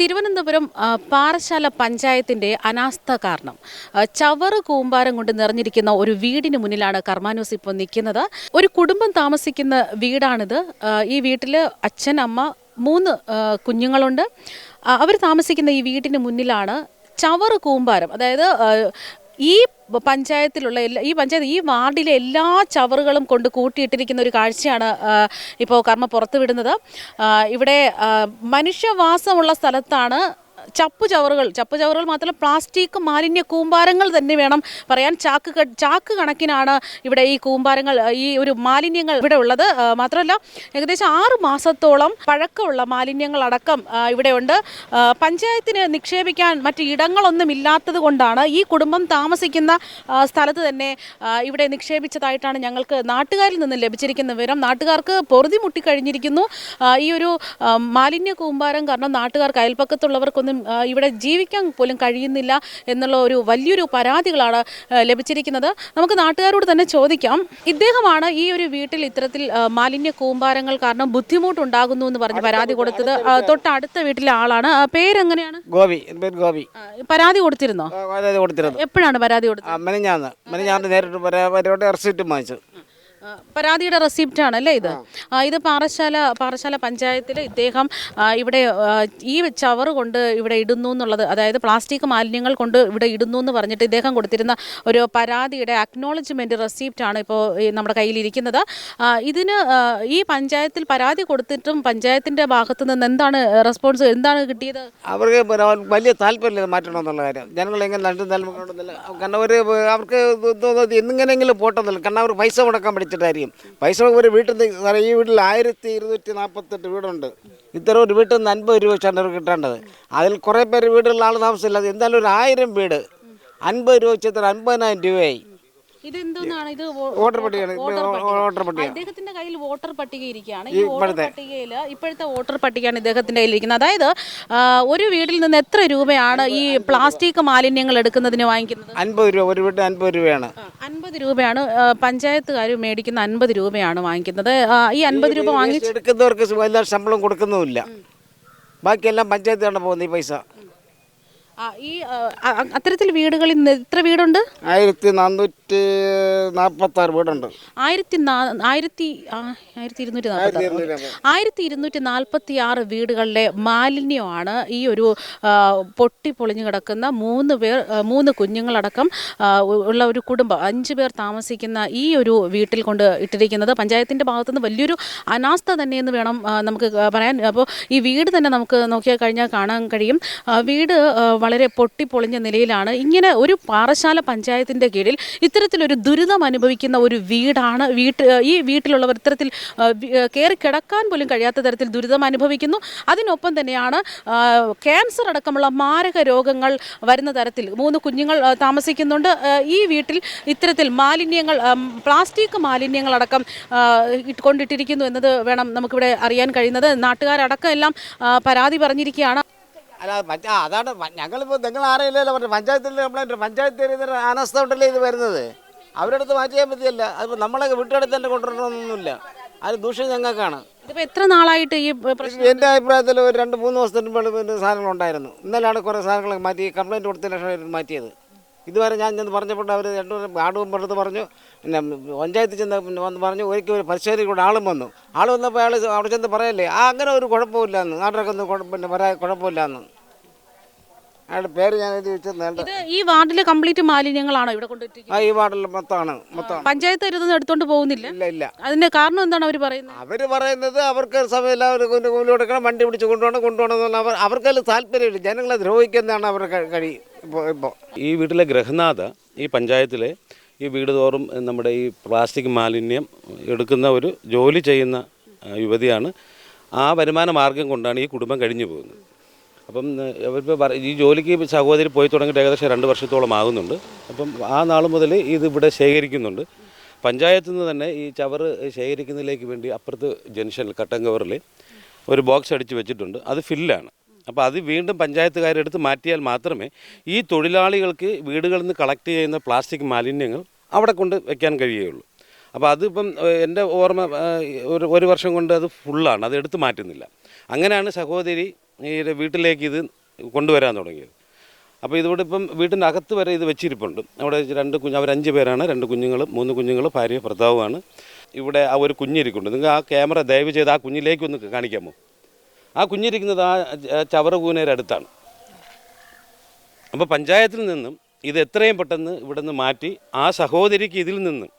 തിരുവനന്തപുരം പാറശാല പഞ്ചായത്തിന്റെ അനാസ്ഥ കാരണം. ചവറ് കൂമ്പാരം കൊണ്ട് നിറഞ്ഞിരിക്കുന്ന ഒരു വീടിന് മുന്നിലാണ് കർമാനൂസ് ഇപ്പോൾ നിൽക്കുന്നത്. ഒരു കുടുംബം താമസിക്കുന്ന വീടാണിത്. ഈ വീട്ടിൽ അച്ഛൻ അമ്മ മൂന്ന് കുഞ്ഞുങ്ങളുണ്ട്. അവർ താമസിക്കുന്ന ഈ വീടിന് മുന്നിലാണ് ചവറ് കൂമ്പാരം. അതായത് ഈ പഞ്ചായത്തിലുള്ള എല്ലാ ഈ പഞ്ചായത്ത് ഈ വാർഡിലെ എല്ലാ ചവറുകളും കൊണ്ട് കൂട്ടിയിട്ടിരിക്കുന്ന ഒരു കാഴ്ചയാണ് ഇപ്പോൾ കർമ്മ പുറത്തുവിടുന്നത്. ഇവിടെ മനുഷ്യവാസമുള്ള സ്ഥലത്താണ് ചപ്പു ചവറുകൾ ചപ്പു ചവറുകൾ മാത്രമല്ല പ്ലാസ്റ്റിക് മാലിന്യ കൂമ്പാരങ്ങൾ തന്നെ വേണം പറയാൻ. ചാക്ക് ചാക്ക് കണക്കിനാണ് ഇവിടെ ഈ കൂമ്പാരങ്ങൾ ഈ ഒരു മാലിന്യങ്ങൾ ഇവിടെ ഉള്ളത്. മാത്രമല്ല ഏകദേശം ആറ് മാസത്തോളം പഴക്കമുള്ള ആ, ഇവിടെയുണ്ട് പഞ്ചായത്തിന് നിക്ഷേപിക്കാൻ മറ്റ് ഇടങ്ങളൊന്നും ഇല്ലാത്തത് കൊണ്ടാണ് ഈ കുടുംബം താമസിക്കുന്ന സ്ഥലത്ത് തന്നെ ഇവിടെ നിക്ഷേപിച്ചതായിട്ടാണ് ഞങ്ങൾക്ക് നാട്ടുകാരിൽ നിന്ന് ലഭിച്ചിരിക്കുന്ന വിവരം. നാട്ടുകാർക്ക് പൊറുതി മുട്ടിക്കഴിഞ്ഞിരിക്കുന്നു. ഈ ഒരു മാലിന്യ കൂമ്പാരം കാരണം നാട്ടുകാർക്ക് അയൽപ്പക്കത്തുള്ളവർക്കൊന്നും ആ, ഇവിടെ ജീവിക്കാൻ പോലും കഴിയുന്നില്ല എന്നുള്ള ഒരു വലിയൊരു പരാതികളാണ് ലഭിച്ചിരിക്കുന്നത്. നമുക്ക് നാട്ടുകാരോട് തന്നെ ചോദിക്കാം. ഇദ്ദേഹമാണ് ഈ ഒരു വീട്ടിൽ ഇത്തരത്തിൽ മാലിന്യ കൂമ്പാരങ്ങൾ കാരണം ബുദ്ധിമുട്ടുണ്ടാകുന്നു എന്ന് പറഞ്ഞ് പരാതി കൊടുത്തത് തൊട്ടടുത്ത വീട്ടിലെ ആളാണ്. പേരെങ്ങനെയാണ്? ഗോപി ഗോപി. പരാതി കൊടുത്തിരുന്നോ? കൊടുത്തിരുന്നു. എപ്പോഴാണ് പരാതി കൊടുത്തത്? ആ മെനഞ്ഞാന്ന്. മെനഞ്ഞാന്ന് നേരിട്ട് പരാ- പരിപാടി റെസിപ്റ്റും വാങ്ങിച്ചു പരാതിയുടെ റെസിപ്റ്റ് ആണല്ലേ ഇത് ഇത് പാറശാല പാറശാല പഞ്ചായത്തിൽ ഇദ്ദേഹം ഇവിടെ ഈ ചവർ കൊണ്ട് ഇവിടെ ഇടുന്നു എന്നുള്ളത് അതായത് പ്ലാസ്റ്റിക് മാലിന്യങ്ങൾ കൊണ്ട് ഇവിടെ ഇടുന്നു എന്ന് പറഞ്ഞിട്ട് ഇദ്ദേഹം കൊടുത്തിരുന്ന ഒരു പരാതിയുടെ അക്നോളജ്മെന്റ് റെസിപ്റ്റ് ആണ് ഇപ്പോൾ നമ്മുടെ കയ്യിലിരിക്കുന്നത്. ഇതിന് ഈ പഞ്ചായത്തിൽ പരാതി കൊടുത്തിട്ടും പഞ്ചായത്തിന്റെ ഭാഗത്തു നിന്ന് എന്താണ് റെസ്പോൺസ് എന്താണ് കിട്ടിയത്? അവർക്ക് വലിയ താല്പര്യമില്ല മാറ്റണമെന്നുള്ള കാര്യം. ജനങ്ങൾ എങ്ങനെ നല്ല താല്പര്യം കാരണം അവർ അവർക്ക് എന്നെങ്ങനെയെങ്കിലും പോട്ടെന്നില്ല കാരണം അവർ പൈസ മുടക്കാൻ പഠിച്ചിട്ടായിരിക്കും പൈസ ഒരു വീട്ടിൽ നിന്ന് ഈ വീട്ടിൽ ആയിരത്തി ഇരുന്നൂറ്റി നാൽപ്പത്തെട്ട് വീടുണ്ട്. ഇത്തരം ഒരു വീട്ടിൽ നിന്ന് അൻപത് രൂപ വെച്ചാണ് അവർക്ക് കിട്ടേണ്ടത്. അതിൽ കുറേ പേര് വീടുകളിൽ ആൾ താമസമില്ല എന്തായാലും ഒരു ആയിരം വീട്. അൻപത് രൂപ വെച്ച് എത്ര അൻപതിനായിരം രൂപയായി. ഇത് വോട്ടർ പട്ടികയാണ് വോട്ടർ പട്ടിക. അദ്ദേഹത്തിന്റെ കയ്യിൽ വോട്ടർ പട്ടിക ഇരിക്കുകയാണ് ഈ വോട്ടർ പട്ടികയിൽ ഇപ്പോഴത്തെ വോട്ടർ പട്ടികയാണ് ഇദ്ദേഹത്തിന്റെ കയ്യിൽ ഇരിക്കുന്നത് അതായത് ഒരു വീട്ടിൽ നിന്ന് എത്ര രൂപയാണ് ഈ പ്ലാസ്റ്റിക് മാലിന്യങ്ങൾ എടുക്കുന്നതിന് വാങ്ങിക്കുന്നത്? അൻപത് രൂപ ഒരു വീട്ടിൽ അൻപത് രൂപയാണ്. അൻപത് രൂപയാണ് പഞ്ചായത്തുകാർ മേടിക്കുന്ന അൻപത് രൂപയാണ് വാങ്ങിക്കുന്നത്. ഈ അൻപത് രൂപ വാങ്ങി എടുക്കുന്നവർക്ക് ശമ്പളം കൊടുക്കുന്നുമില്ല. ബാക്കിയെല്ലാം പഞ്ചായത്താണ് പോകുന്നത് ഈ പൈസ. ഈ അത്തരത്തിൽ വീടുകളിൽ നിന്ന് എത്ര വീടുണ്ട്? ആയിരത്തി നാനൂറ്റി നാൽപ്പത്തി ആറ് വീടുണ്ട്. ആയിരത്തി ആയിരത്തി ആയിരത്തി ഇരുന്നൂറ്റി നാൽപ്പത്തി ആയിരത്തി ഇരുന്നൂറ്റി നാൽപ്പത്തി ആറ് വീടുകളിലെ മാലിന്യമാണ് ഈ ഒരു പൊട്ടി പൊളിഞ്ഞു കിടക്കുന്ന മൂന്ന് പേർ മൂന്ന് കുഞ്ഞുങ്ങളടക്കം ഉള്ള ഒരു കുടുംബം. അഞ്ച് പേർ താമസിക്കുന്ന ഈ ഒരു വീട്ടിൽ കൊണ്ട് ഇട്ടിരിക്കുന്നത് പഞ്ചായത്തിന്റെ ഭാഗത്തുനിന്ന് വലിയൊരു അനാസ്ഥ തന്നെയെന്ന് വേണം നമുക്ക് പറയാൻ. അപ്പോൾ ഈ വീട് തന്നെ നമുക്ക് നോക്കിയാൽ കഴിഞ്ഞാൽ കാണാൻ കഴിയും. വീട് വളരെ പൊട്ടിപ്പൊളിഞ്ഞ നിലയിലാണ്. ഇങ്ങനെ ഒരു പാറശാല പഞ്ചായത്തിന്റെ കീഴിൽ ഇത്തരത്തിലൊരു ദുരിതം അനുഭവിക്കുന്ന ഒരു വീടാണ്. വീട്ട് ഈ വീട്ടിലുള്ളവർ ഇത്തരത്തിൽ കയറി കിടക്കാൻ പോലും കഴിയാത്ത തരത്തിൽ ദുരിതം അനുഭവിക്കുന്നു. അതിനൊപ്പം തന്നെയാണ് ക്യാൻസർ അടക്കമുള്ള മാരക രോഗങ്ങൾ വരുന്ന തരത്തിൽ മൂന്ന് കുഞ്ഞുങ്ങൾ താമസിക്കുന്നുണ്ട്. ഈ വീട്ടിൽ ഇത്തരത്തിൽ മാലിന്യങ്ങൾ പ്ലാസ്റ്റിക് മാലിന്യങ്ങളടക്കം കൊണ്ടിട്ടിരിക്കുന്നു എന്നത് വേണം നമുക്കിവിടെ അറിയാൻ കഴിയുന്നത്. നാട്ടുകാരടക്കം എല്ലാം പരാതി പറഞ്ഞിരിക്കുകയാണ്. അല്ല അതാണ് പ- ഞങ്ങളിപ്പോൾ നിങ്ങൾ ആരെയില്ലല്ലോ പറഞ്ഞു പഞ്ചായത്തിൽ കംപ്ലൈന്റ് പഞ്ചായത്ത് ഏരിയ അനസ്ഥ ഉണ്ടല്ലേ ഇത് വരുന്നത്? അവരുടെ അടുത്ത് മാറ്റി ചെയ്യാൻ പറ്റിയല്ല. അതിപ്പോൾ നമ്മളെ വീട്ടടുത്ത് തന്നെ കൊണ്ടുവരണമെന്നൊന്നുമില്ല. അത് ദൂഷ്യം ഞങ്ങൾക്കാണ്. ഇതിപ്പോൾ എത്ര നാളായിട്ട് ഈ പ്രശ്നം എന്റെ അഭിപ്രായത്തിൽ ഒരു രണ്ട് മൂന്ന് ദിവസത്തിന് മുമ്പ് സാധനങ്ങൾ ഉണ്ടായിരുന്നു. ഇന്നലെയാണ് കുറേ സാധനങ്ങൾ മാറ്റി കംപ്ലൈന്റ് കൊടുത്തതിന് ശേഷം മാറ്റിയത്. ഇതുവരെ ഞാൻ ചെന്ന് പറഞ്ഞപ്പോൾ അവർ രണ്ടു ആടും പുറത്ത് പറഞ്ഞു. പിന്നെ പഞ്ചായത്തിൽ ചെന്ന് വന്ന് പറഞ്ഞു ഒരിക്കൽ ഒരു പരിശോധനയിലൂടെ ആളും വന്നു. ആൾ വന്നപ്പോൾ അയാൾ അവിടെ ചെന്ന് പറയല്ലേ ആ അങ്ങനെ ഒരു കുഴപ്പമില്ല എന്ന് നാട്ടിലൊക്കെ ഒന്നും പിന്നെ പറയാൻ കുഴപ്പമില്ല എന്ന് അയാളുടെ പേര് ഞാൻ എഴുതി വെച്ചിരുന്നുണ്ട് ഇത് ഈ വാർഡിലെ കംപ്ലീറ്റ് മാലിന്യങ്ങളാണോ ഇവിടെ കൊണ്ടിട്ടിരിക്കുന്നത് ആ ഈ വാർഡിൽ മൊത്തമാണ് മൊത്തമാണ്. പഞ്ചായത്ത് ഇതൊന്നും എടുത്തോണ്ട് പോകുന്നില്ല? ഇല്ല ഇല്ല. അതിന്റെ കാരണം എന്താണ് അവർ പറയുന്നത്? അവർ പറയുന്നത് അവർക്ക് സമയമില്ല അവർ കൂലി കൊടുക്കണം വണ്ടി പിടിച്ച് കൊണ്ടുപോകണം കൊണ്ടുപോകണം എന്നുള്ള അവർ അവർക്കതിൽ താല്പര്യമില്ല. ജനങ്ങളെ ദ്രോഹിക്കുന്നതാണ് അവരുടെ കഴി ഇപ്പോൾ ഇപ്പോൾ ഈ വീട്ടിലെ ഗ്രഹനാഥ ഈ പഞ്ചായത്തിലെ ഈ വീട് തോറും നമ്മുടെ ഈ പ്ലാസ്റ്റിക് മാലിന്യം എടുക്കുന്ന ഒരു ജോലി ചെയ്യുന്ന യുവതിയാണ്. ആ വരുമാന മാർഗം കൊണ്ടാണ് ഈ കുടുംബം കഴിഞ്ഞു പോകുന്നത്. അപ്പം അവരിപ്പോൾ ഈ ജോലിക്ക് സഹോദരി പോയി തുടങ്ങിയിട്ട് ഏകദേശം രണ്ട് വർഷത്തോളം ആകുന്നുണ്ട്. അപ്പം ആ നാൾ മുതൽ ഇത് ഇവിടെ ശേഖരിക്കുന്നുണ്ട്. പഞ്ചായത്തിൽ നിന്ന് തന്നെ ഈ ചവറ് ശേഖരിക്കുന്നതിലേക്ക് വേണ്ടി അപ്പുറത്ത് ജംഗ്ഷനിൽ കട്ടങ്കവറിൽ ഒരു ബോക്സ് അടിച്ച് വെച്ചിട്ടുണ്ട്. അത് ഫില്ലാണ്. അപ്പോൾ അത് വീണ്ടും പഞ്ചായത്തുകാരെടുത്ത് മാറ്റിയാൽ മാത്രമേ ഈ തൊഴിലാളികൾക്ക് വീടുകളിൽ നിന്ന് കളക്ട് ചെയ്യുന്ന പ്ലാസ്റ്റിക് മാലിന്യങ്ങൾ അവിടെ കൊണ്ട് വെക്കാൻ കഴിയുകയുള്ളൂ. അപ്പോൾ അതിപ്പം എന്റെ ഓർമ്മ ഒരു ഒരു വർഷം കൊണ്ട് അത് ഫുള്ളാണ്. അത് എടുത്ത് മാറ്റുന്നില്ല. അങ്ങനെയാണ് സഹോദരി ഈ വീട്ടിലേക്ക് ഇത് കൊണ്ടുവരാൻ തുടങ്ങിയത്. അപ്പോൾ ഇതിവിടെ ഇപ്പം വീട്ടിന്റെ അകത്ത് വരെ ഇത് വെച്ചിരിപ്പുണ്ട്. അവിടെ രണ്ട് കുഞ്ഞ് അവരഞ്ച് പേരാണ്. രണ്ട് കുഞ്ഞുങ്ങളും മൂന്ന് കുഞ്ഞുങ്ങൾ ഭാര്യ ഭർത്താവുമാണ്. ഇവിടെ ആ ഒരു കുഞ്ഞിരിക്കുന്നുണ്ട്. നിങ്ങൾ ആ ക്യാമറ ദയവ് ചെയ്ത് ആ കുഞ്ഞിലേക്ക് ഒന്ന് കാണിക്കാമോ? ആ കുഞ്ഞിരിക്കുന്നത് ആ ചവറ കൂനേരെ അടുത്താണ്. അപ്പോൾ പഞ്ചായത്തിൽ നിന്നും ഇത് എത്രയും പെട്ടെന്ന് ഇവിടെ നിന്ന് മാറ്റി ആ സഹോദരിക്ക് ഇതിൽ നിന്നും.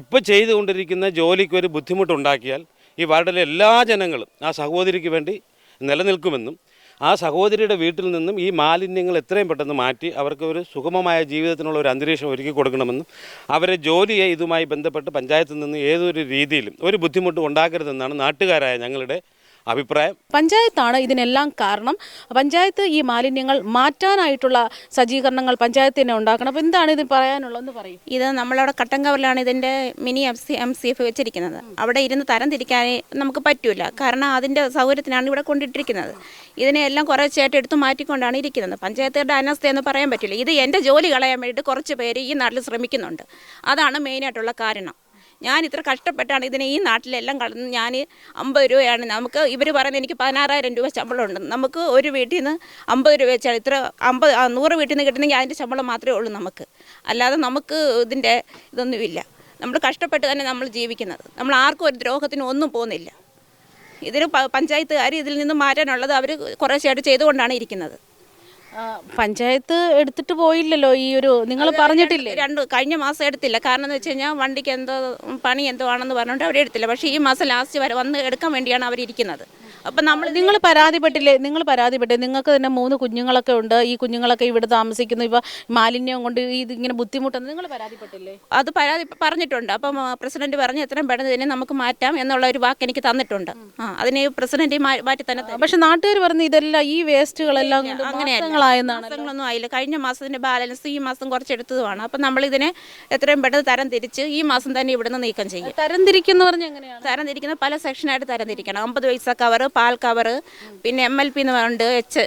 ഇപ്പോൾ ചെയ്തുകൊണ്ടിരിക്കുന്ന ജോലിക്ക് ഒരു ബുദ്ധിമുട്ടുണ്ടാക്കിയാൽ ഈ വാർഡിലെ എല്ലാ ജനങ്ങളും ആ സഹോദരിക്ക് വേണ്ടി നിലനിൽക്കുമെന്നും ആ സഹോദരിയുടെ വീട്ടിൽ നിന്നും ഈ മാലിന്യങ്ങൾ എത്രയും പെട്ടെന്ന് മാറ്റി അവർക്ക് ഒരു സുഗമമായ ജീവിതത്തിനുള്ള ഒരു അന്തരീക്ഷം ഒരുക്കി കൊടുക്കണമെന്നും അവരെ ജോലിയെ ഇതുമായി ബന്ധപ്പെട്ട് പഞ്ചായത്തിൽ നിന്ന് ഏതൊരു രീതിയിലും ഒരു ബുദ്ധിമുട്ടും ഉണ്ടാക്കരുതെന്നാണ് നാട്ടുകാരായ ഞങ്ങളുടെ അഭിപ്രായം? പഞ്ചായത്താണ് ഇതിനെല്ലാം കാരണം. പഞ്ചായത്ത് ഈ മാലിന്യങ്ങൾ മാറ്റാനായിട്ടുള്ള സജ്ജീകരണങ്ങൾ പഞ്ചായത്ത് തന്നെ ഉണ്ടാക്കണം. അപ്പോൾ എന്താണ് ഇത് പറയാനുള്ളതെന്ന് പറയും? ഇത് നമ്മളവിടെ കട്ടൻകവറിലാണ് ഇതിന്റെ mini F C M C F വെച്ചിരിക്കുന്നത്. അവിടെ ഇരുന്ന് തരം തിരിക്കാൻ നമുക്ക് പറ്റൂല. കാരണം അതിന്റെ സൗകര്യത്തിനാണ് ഇവിടെ കൊണ്ടിട്ടിരിക്കുന്നത്. ഇതിനെ എല്ലാം കുറച്ചായിട്ട് എടുത്ത് മാറ്റിക്കൊണ്ടാണ് ഇരിക്കുന്നത്. പഞ്ചായത്തുകാരുടെ അനാസ്ഥ എന്ന് പറയാൻ പറ്റില്ല. ഇത് എന്റെ ജോലി കളയാൻ വേണ്ടിയിട്ട് കുറച്ച് പേര് ഈ നാട്ടിൽ ശ്രമിക്കുന്നുണ്ട്. അതാണ് മെയിനായിട്ടുള്ള കാരണം. ഞാൻ ഇത്ര കഷ്ടപ്പെട്ടാണ് ഇതിനെ ഈ നാട്ടിലെല്ലാം കടന്ന് ഞാൻ അമ്പത് രൂപയാണ്. നമുക്ക് ഇവർ പറയുന്നത് എനിക്ക് പതിനാറായിരം രൂപ ശമ്പളം ഉണ്ട് നമുക്ക് ഒരു വീട്ടിൽ നിന്ന് അമ്പത് രൂപ വെച്ചാൽ ഇത്ര അമ്പത് നൂറ് വീട്ടിൽ നിന്ന് കിട്ടുന്നെങ്കിൽ അതിന്റെ ശമ്പളം മാത്രമേ ഉള്ളൂ നമുക്ക്. അല്ലാതെ നമുക്ക് ഇതിന്റെ ഇതൊന്നുമില്ല. നമ്മൾ കഷ്ടപ്പെട്ട് തന്നെ നമ്മൾ ജീവിക്കുന്നത്. നമ്മൾ ആർക്കും ഒരു ദ്രോഹത്തിനും ഒന്നും പോകുന്നില്ല. ഇതിന് പഞ്ചായത്തുകാർ ഇതിൽ നിന്ന് മാറ്റാനുള്ളത് അവർ കുറേശ്ശായിട്ട് ചെയ്തുകൊണ്ടാണ് ഇരിക്കുന്നത്. പഞ്ചായത്ത് എടുത്തിട്ട് പോയില്ലല്ലോ ഈ ഒരു നിങ്ങൾ പറഞ്ഞിട്ടില്ലേ? രണ്ട് കഴിഞ്ഞ മാസം എടുത്തില്ല. കാരണം എന്ന് വെച്ച് കഴിഞ്ഞാൽ വണ്ടിക്ക് എന്തോ പണി എന്തോ ആണെന്ന് പറഞ്ഞുകൊണ്ട് അവർ എടുത്തില്ല. പക്ഷേ ഈ മാസം ലാസ്റ്റ് വരെ വന്ന് എടുക്കാൻ വേണ്ടിയാണ് അവരിയ്ക്കുന്നത് അപ്പം നമ്മൾ നിങ്ങൾ പരാതിപ്പെട്ടില്ലേ? നിങ്ങൾ പരാതിപ്പെട്ടേ നിങ്ങൾക്ക് തന്നെ മൂന്ന് കുഞ്ഞുങ്ങളൊക്കെ ഉണ്ട്. ഈ കുഞ്ഞുങ്ങളൊക്കെ ഇവിടെ താമസിക്കുന്നു. ഇപ്പൊ മാലിന്യം കൊണ്ട് ഇത് ഇങ്ങനെ ബുദ്ധിമുട്ടെന്ന് നിങ്ങൾ പരാതിപ്പെട്ടില്ലേ? അത് പരാതി പറഞ്ഞിട്ടുണ്ട്. അപ്പം പ്രസിഡന്റ് പറഞ്ഞ് എത്രയും പെട്ടെന്ന് തന്നെ നമുക്ക് മാറ്റാം എന്നുള്ള ഒരു വാക്ക് എനിക്ക് തന്നിട്ടുണ്ട്. ആ അതിന് പ്രസിഡന്റ് മാറ്റി തന്നെ. പക്ഷെ നാട്ടുകാർ പറഞ്ഞു ഇതെല്ലാം ഈ വേസ്റ്റുകളെല്ലാം അങ്ങനെയായിരുന്നു ആയില്ല. കഴിഞ്ഞ മാസത്തിന്റെ ബാലൻസ് ഈ മാസം കുറച്ചെടുത്തതുമാണ്. അപ്പം നമ്മളിതിനെ എത്രയും പെട്ടെന്ന് തരം തിരിച്ച് ഈ മാസം തന്നെ ഇവിടുന്ന് നീക്കം ചെയ്യും. തരംതിരിക്കുന്നു പറഞ്ഞാൽ എങ്ങനെയാണ്? തരം തിരിക്കുന്ന പല സെക്ഷനായിട്ട് തരം തിരിക്കണം. അമ്പത് പൈസ കവറ് പാൽ കവർ പിന്നെ എം എൽ പി എന്ന് ഉണ്ട് എച്ച്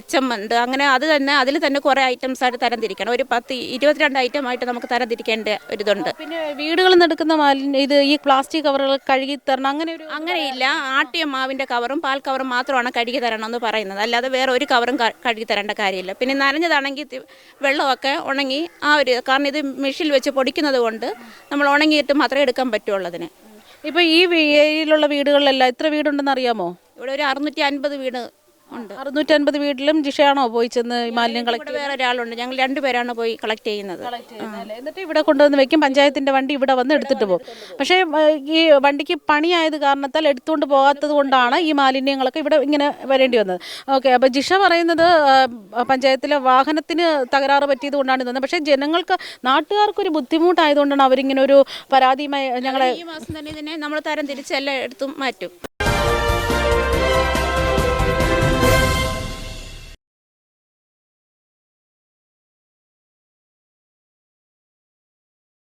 എച്ച് എം ഉണ്ട്. അങ്ങനെ അത് തന്നെ അതിൽ തന്നെ കുറേ ഐറ്റംസ് ആയിട്ട് തരംതിരിക്കണം. ഒരു പത്ത് ഇരുപത്തിരണ്ട് ഐറ്റം ആയിട്ട് നമുക്ക് തരംതിരിക്കേണ്ട ഒരു ഒരിതുണ്ട്. പിന്നെ വീടുകളിൽ നിന്ന് എടുക്കുന്ന മാലിന്യം ഇത് ഈ പ്ലാസ്റ്റിക് കവറുകൾ കഴുകി തരണം അങ്ങനെ ഒരു അങ്ങനെയില്ല. ആട്ടിയ മാവിന്റെ കവറും പാൽ കവറും മാത്രമാണ് കഴുകി തരണം എന്ന് പറയുന്നത്. അല്ലാതെ വേറെ ഒരു കവറും കഴുകി തരേണ്ട കാര്യമില്ല. പിന്നെ നനഞ്ഞതാണെങ്കിൽ വെള്ളമൊക്കെ ഉണങ്ങി ആ ഒരു കാരണം ഇത് മെഷീനിൽ വെച്ച് പൊടിക്കുന്നത് കൊണ്ട് നമ്മൾ ഉണങ്ങിയിട്ട് മാത്രമേ എടുക്കാൻ പറ്റുള്ളൂ അതിന്. ഇപ്പൊ ഈ വീട്ടിലുള്ള ഏരിയയിലുള്ള വീടുകളിലെല്ലാം എത്ര വീടുണ്ടെന്ന് അറിയാമോ? ഇവിടെ ഒരു അറുന്നൂറ്റി അൻപത് വീട് ഉണ്ട്. അറുന്നൂറ്റി അൻപത് വീട്ടിലും ജിഷയാണോ പോയി ചെന്ന് ഈ മാലിന്യം കളക്ട് ഇവിടെ വേറെ ഒരാളുണ്ട്. ഞങ്ങൾ രണ്ടുപേരാണ് പോയി കളക്ട് ചെയ്യുന്നത്? എന്നിട്ട് ഇവിടെ കൊണ്ടുവന്ന് വെക്കും. പഞ്ചായത്തിന്റെ വണ്ടി ഇവിടെ വന്ന് എടുത്തിട്ട് പോകും. പക്ഷേ ഈ വണ്ടിക്ക് പണിയായത് കാരണത്താൽ എടുത്തുകൊണ്ട് പോകാത്തത് കൊണ്ടാണ് ഈ മാലിന്യങ്ങളൊക്കെ ഇവിടെ ഇങ്ങനെ വരേണ്ടി വന്നത്. ഓക്കെ അപ്പോൾ ജിഷ പറയുന്നത് പഞ്ചായത്തിലെ വാഹനത്തിന് തകരാറ് പറ്റിയത് കൊണ്ടാണ് തന്നത് പക്ഷേ ജനങ്ങൾക്ക് നാട്ടുകാർക്കൊരു ബുദ്ധിമുട്ടായതുകൊണ്ടാണ് അവരിങ്ങനെ ഒരു പരാതിയുമായി ഞങ്ങളെ ഈ മാസം തന്നെ ഇതിനെ നമ്മൾ തരം തിരിച്ചെല്ലാം എടുത്തും മാറ്റും.